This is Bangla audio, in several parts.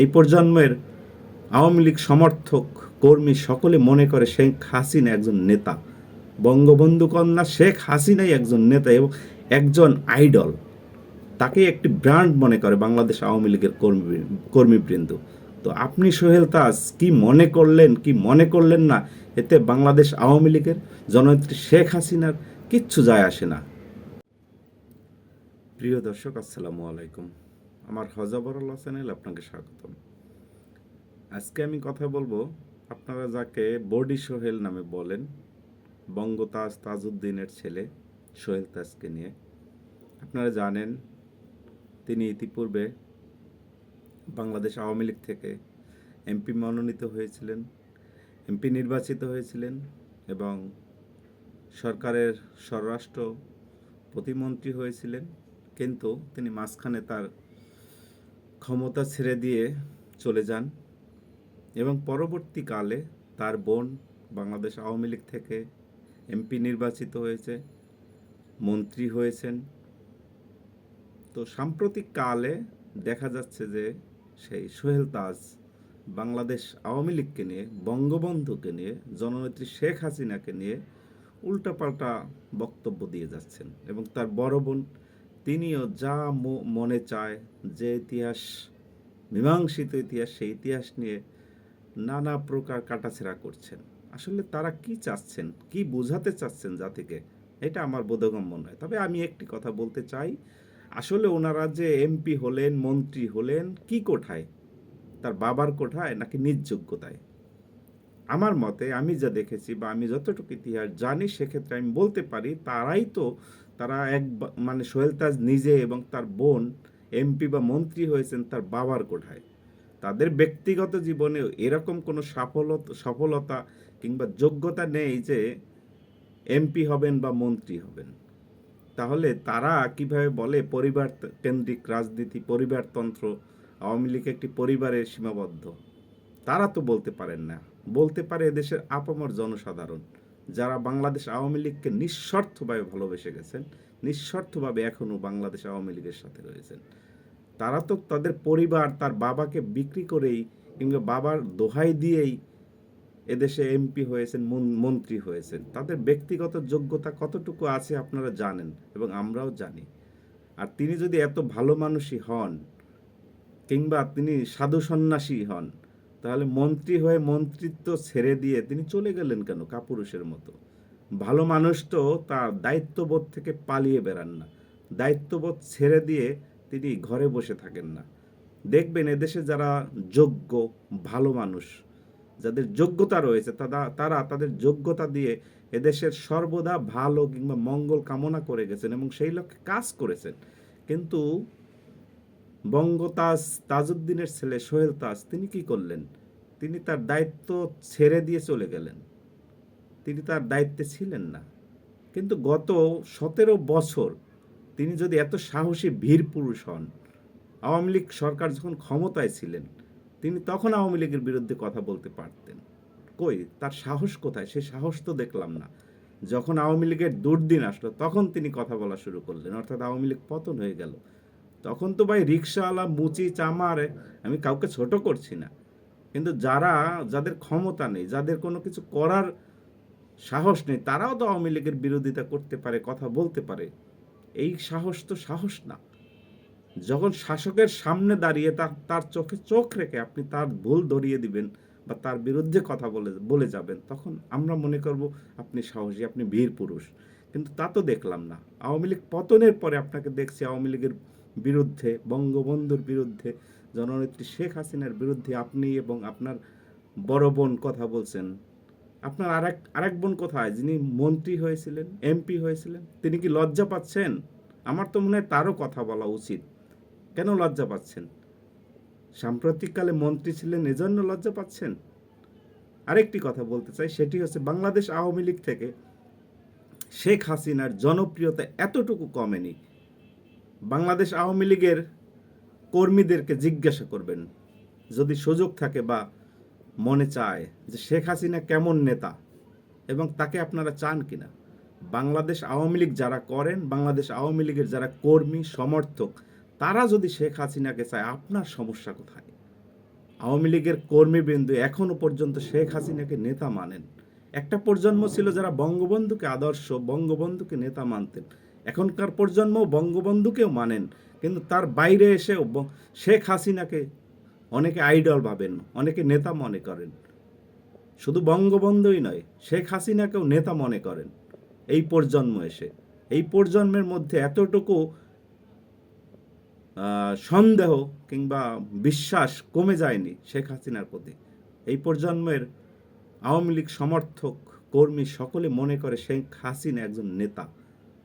এই প্রজন্মের আওয়ামী লীগ সমর্থক কর্মী সকলে মনে করে শেখ হাসিনা একজন নেতা। বঙ্গবন্ধু কন্যা শেখ হাসিনাই একজন নেতা এবং একজন আইডল। তাকে একটি ব্র্যান্ড মনে করে বাংলাদেশ আওয়ামী লীগের কর্মী কর্মীবৃন্দ। তো আপনি সোহেল তাজ, কি মনে করলেন, কি মনে করলেন না? এতে বাংলাদেশ আওয়ামী লীগের জননেত্রী শেখ হাসিনার কিচ্ছু যায় আসে না। প্রিয় দর্শক, আসসালামু আলাইকুম। আমার হজাবরুল্লাহ চ্যানেল আপনাকে স্বাগতম। আজকে আমি কথা বলব আপনারা যাকে বডি সোহেল নামে বলেন, বঙ্গতাজ তাজউদ্দিনের ছেলে সোহেল তাজকে নিয়ে। আপনারা জানেন, তিনি ইতিপূর্বে বাংলাদেশ আওয়ামী লীগ থেকে এমপি মনোনীত হয়েছিলেন, এমপি নির্বাচিত হয়েছিলেন এবং সরকারের স্বরাষ্ট্র প্রতিমন্ত্রী হয়েছিলেন, কিন্তু তিনি মাঝখানে তার ক্ষমতা ছেড়ে দিয়ে চলে যান এবং পরবর্তীকালে তার বোন বাংলাদেশ আওয়ামী লীগ থেকে এমপি নির্বাচিত হয়েছে, মন্ত্রী হয়েছেন। তো সাম্প্রতিক কালে দেখা যাচ্ছে যে সেই সোহেল তাজ বাংলাদেশ আওয়ামী লীগকে নিয়ে, বঙ্গবন্ধুকে নিয়ে, জননেত্রী শেখ হাসিনাকে নিয়ে উল্টাপাল্টা বক্তব্য দিয়ে যাচ্ছেন এবং তার বড় বোন তিনিও যা মনে চায় যে ইতিহাস, মীমাংসিত ইতিহাস, সেই ইতিহাস নিয়ে নানা প্রকার কাটাছেড়া করছেন। আসলে তারা কি চাচ্ছেন, কি বোঝাতে চাচ্ছেন জাতিকে, এটা আমার বোধগম্য নয়। তবে আমি একটি কথা বলতে চাই, আসলে ওনারা যে এমপি হলেন, মন্ত্রী হলেন, কি কোঠায়? তার বাবার কোঠায় নাকি নিজ যোগ্যতায়? আমার মতে, আমি যা দেখেছি বা আমি যতটুকু ইতিহাস জানি, সেক্ষেত্রে আমি বলতে পারি, তারাই তো তারা এক মানে সোহেল তাজ নিজে এবং তার বোন, এমপি বা মন্ত্রী হয়েছেন তার বাবার কোঠায়। তাদের ব্যক্তিগত জীবনে এরকম কোনো সাফলতা সফলতা কিংবা যোগ্যতা নেই যে এমপি হবেন বা মন্ত্রী হবেন। তাহলে তারা কীভাবে বলে পরিবার কেন্দ্রিক রাজনীতি পরিবারতন্ত্র আওয়ামী লীগ একটি পরিবারে সীমাবদ্ধ? তারা তো বলতে পারেন না। বলতে পারে এদেশের আপামর জনসাধারণ। যারা বাংলাদেশ আওয়ামী লীগকে নিঃস্বার্থভাবে ভালোবেসে গেছেন, নিঃস্বার্থভাবে এখনও বাংলাদেশ আওয়ামী লীগের সাথে রয়েছেন, তারা তো তাদের পরিবার, তার বাবাকে বিক্রি করেই কিংবা বাবার দোহাই দিয়েই এদেশে এমপি হয়েছেন, মন- মন্ত্রী হয়েছেন। তাদের ব্যক্তিগত যোগ্যতা কতটুকু আছে আপনারা জানেন এবং আমরাও জানি। আর তিনি যদি এত ভালো মানুষই হন, কিংবা তিনি সাধু সন্ন্যাসী হন তাহলে মন্ত্রী হয়ে মন্ত্রিত্ব ছেড়ে দিয়ে তিনি চলে গেলেন কেন কাপুরুষের মতো? ভালো মানুষ তো তার দায়িত্ববোধ থেকে পালিয়ে বেড়ান না। দায়িত্ববোধ ছেড়ে দিয়ে তিনি ঘরে বসে থাকেন না। দেখবেন এদেশে যারা যোগ্য, ভালো মানুষ, যাদের যোগ্যতা রয়েছে তারা তারা তাদের যোগ্যতা দিয়ে এদেশের সর্বদা ভালো কিংবা মঙ্গল কামনা করে গেছেন এবং সেই লক্ষ্যে কাজ করেছেন। কিন্তু বঙ্গতাজ তাজউদ্দিনের ছেলে সোহেল তাজ, তিনি কি করলেন? তিনি তার দায়িত্ব ছেড়ে দিয়ে চলে গেলেন। তিনি তার দায়িত্বে ছিলেন না। কিন্তু গত সতেরো বছর তিনি যদি এত সাহসী বীর পুরুষ হন, আওয়ামী লীগ সরকার যখন ক্ষমতায় ছিলেন, তিনি তখন আওয়ামী লীগের বিরুদ্ধে কথা বলতে পারতেন। কই, তার সাহস কোথায়? সে সাহস তো দেখলাম না। যখন আওয়ামী লীগের দুর্দিন আসলো, তখন তিনি কথা বলা শুরু করলেন। অর্থাৎ আওয়ামী লীগ পতন হয়ে গেল। তখন তো ভাই রিক্সাওয়ালা মুচি, চামার, আমি কাউকে ছোট করছি না। কিন্তু যারা, যাদের ক্ষমতা নেই, যাদের কোনো কিছু করার সাহস নেই, তারাও তো আওয়ামী লীগের বিরোধিতা করতে পারে, কথা বলতে পারে। এই সাহস তো সাহস না। যখন শাসকের সামনে দাঁড়িয়ে তার তার চোখে চোখ রেখে আপনি তার ভুল ধরিয়ে দিবেন বা তার বিরুদ্ধে কথা বলে বলে যাবেন, তখন আমরা মনে করব আপনি সাহসী, আপনি বীর পুরুষ। কিন্তু তা তো দেখলাম না। আওয়ামী লীগ পতনের পরে আপনাকে দেখছি আওয়ামী লীগের বিরুদ্ধে, বঙ্গবন্ধুর বিরুদ্ধে, জননেত্রী শেখ হাসিনার বিরুদ্ধে আপনি এবং আপনার বড় বোন কথা বলছেন। আপনার আরেক আরেক বোন কোথায়? যিনি মন্ত্রী হয়েছিলেন, এমপি হয়েছিলেন, তিনি কি লজ্জা পাচ্ছেন? আমার তো মনে হয় তারও কথা বলা উচিত। কেন লজ্জা পাচ্ছেন? সাম্প্রতিককালে মন্ত্রী ছিলেন, এজন্য লজ্জা পাচ্ছেন? আরেকটি কথা বলতে চাই, সেটি হচ্ছে বাংলাদেশ আওয়ামী লীগ থেকে শেখ হাসিনার জনপ্রিয়তা এতটুকু কমেনি। বাংলাদেশ আওয়ামী লীগের কর্মীদেরকে জিজ্ঞাসা করবেন, যদি সুযোগ থাকে বা মনে চায় যে শেখ হাসিনা কেমন নেতা এবং তাকে আপনারা চান কিনা। বাংলাদেশ আওয়ামী লীগ যারা করেন, বাংলাদেশ আওয়ামী লীগের যারা কর্মী, সমর্থক, তারা যদি শেখ হাসিনাকে চায়, আপনার সমস্যা কোথায়? আওয়ামী লীগের কর্মীবৃন্দ এখনও পর্যন্ত শেখ হাসিনাকে নেতা মানেন। একটা প্রজন্ম ছিল যারা বঙ্গবন্ধুকে আদর্শ, বঙ্গবন্ধুকে নেতা মানতেন। এখনকার প্রজন্ম বঙ্গবন্ধুকেও মানেন, কিন্তু তার বাইরে এসেও ব- শেখ হাসিনাকে অনেকে আইডল ভাবেন, অনেকে নেতা মনে করেন। শুধু বঙ্গবন্ধুই নয়, শেখ হাসিনাকেও নেতা মনে করেন, এই প্রজন্ম এসে। এই প্রজন্মের মধ্যে এতটুকু সন্দেহ কিংবা বিশ্বাস কমে যায়নি শেখ হাসিনার প্রতি। এই প্রজন্মের আওয়ামী লীগ সমর্থক, কর্মী সকলে মনে করে শেখ হাসিনা একজন নেতা।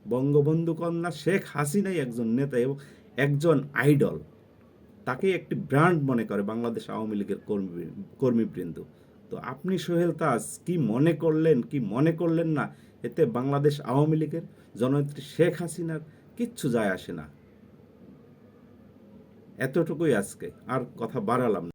বঙ্গবন্ধু কন্যা শেখ হাসিনাই একজন নেতা এবং একজন আইডল। তাকে একটি ব্র্যান্ড মনে করে বাংলাদেশ আওয়ামী লীগের কর্মী কর্মীবৃন্দ। তো আপনি সোহেল তাজ, কি মনে করলেন, কি মনে করলেন না? এতে বাংলাদেশ আওয়ামী লীগের জননেত্রী শেখ হাসিনার কিচ্ছু যায় আসে না। এতটুকুই আজকে, আর কথা বাড়ালাম না।